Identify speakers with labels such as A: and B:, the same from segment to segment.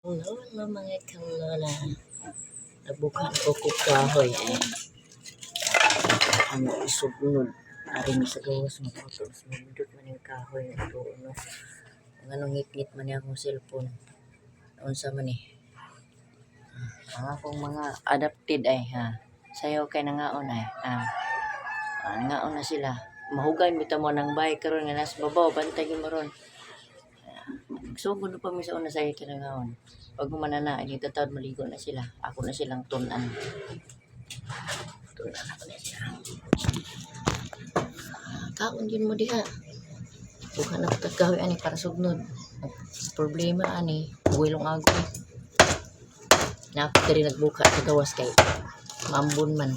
A: Lola, mga kalola. Nabukan ko ko kahoy eh. Ano, isugunod. Ari mi sa gawas mo ko. Tapos mamudot man yung kahoy ito. Ano, ang anong ngit-ngit man yung cellphone. Unsa man eh. Ang akong mga adapted ay ha. Sayo kay nangaon ay. Ah. Ah, nangaon na sila. Mahugay mo mo ng bay karon nga nas babaw bantay mo ron. Gulo pa mi sa una sa kinangaon. Pag manana, ay tatawad maligo na sila. Ako na silang tunan. Tunan ako na sila. Kaon din mo diha. Bukan na pagkagawi ani para sugnod. Problema ani, buwilong ako. Napit rin nagbuka sa gawas kay maambun man.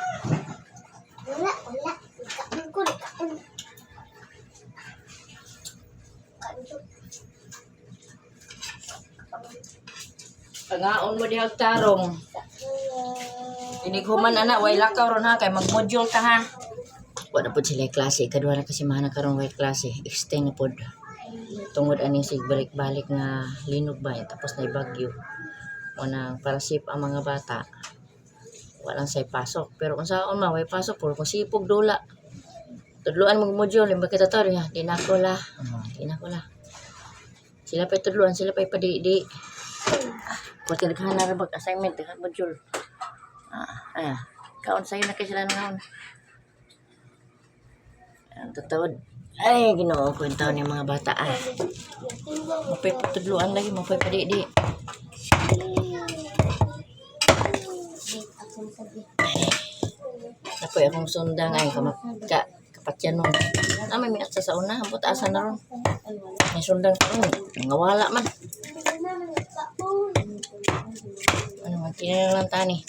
B: wala. Ikaon ko, ikaon.
A: Pangaon mo diha tarong. Inighuman ana way lakaw ron ha kay mag-module ta ha. Wala pud sila klase kadwa na kasi mahana karon way klase extend na pod. Tungod ani sig balik-balik nga linog ba eh, tapos na bagyo. Wala para safe ang mga bata. Walang say pasok pero kung saan man way pasok puro kung sipog dula. Tudluan mag module limba kita tori ha. Di na ko la. Oh, di na ko la. Sila pa tudluan sila pa ipadi-di. Pati naghahanap na bag assignment, naghahanap module. Ah, ayan. Kaon sa'yo na kayo sila ngayon. Ang tutod. Ay, ginoo ko taon ng mga bata ah. Mapay patudluan lagi, mapay padidi. Napoy akong sundang ay kamak ka, kapatyan nung. Ah, may minat sa sauna, ang asa na ron. May sundang ka ron. Ngawala man. Ano, magkina lang tani.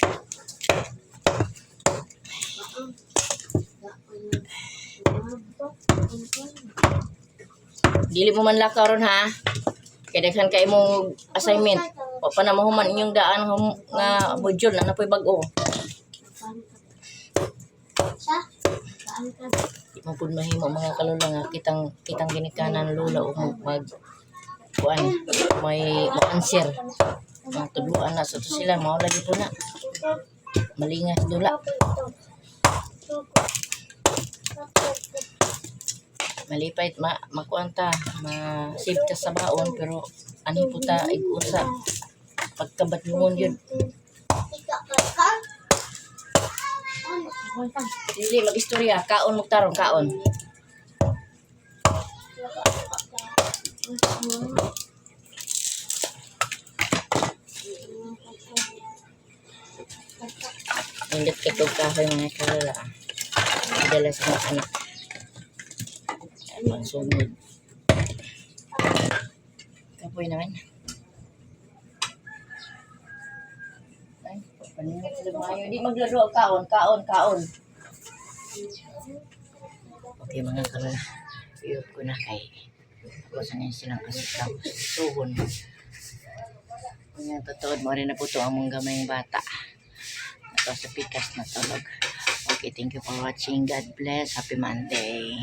A: Dili mo man lakaw ron ha. Kaya daghan kay mo assignment. O pa na mahuman inyong daan hum, nga module na napoy bag-o. Di mo pud mahimo mga kalula nga kitang kitang ginikanan lula o mag, kuan may ma-answer. Ang tudluan na sa to sila mao lagi po na. Malingas dula. Malipay ma makuanta ma save ta sa baon pero ani po ta ig-usa pagkabat mo yun. Dili mag-istorya kaon mo tarong kaon. Indot ka to kahoy mga kalala. Dala sa mga anak. Ay, magsugod. Kapoy naman. Ay, paningat sila mga Di maglaro. Kaon, kaon, kaon. Okay mga kalala. Iyot ko na kay. Ako sa ngayon silang kasitaw. Tuhon. Kanya totoo mo rin na po ito ang mong gamayng bata. Ito sa pikas na tulog. Okay, thank you for watching. God bless. Happy Monday.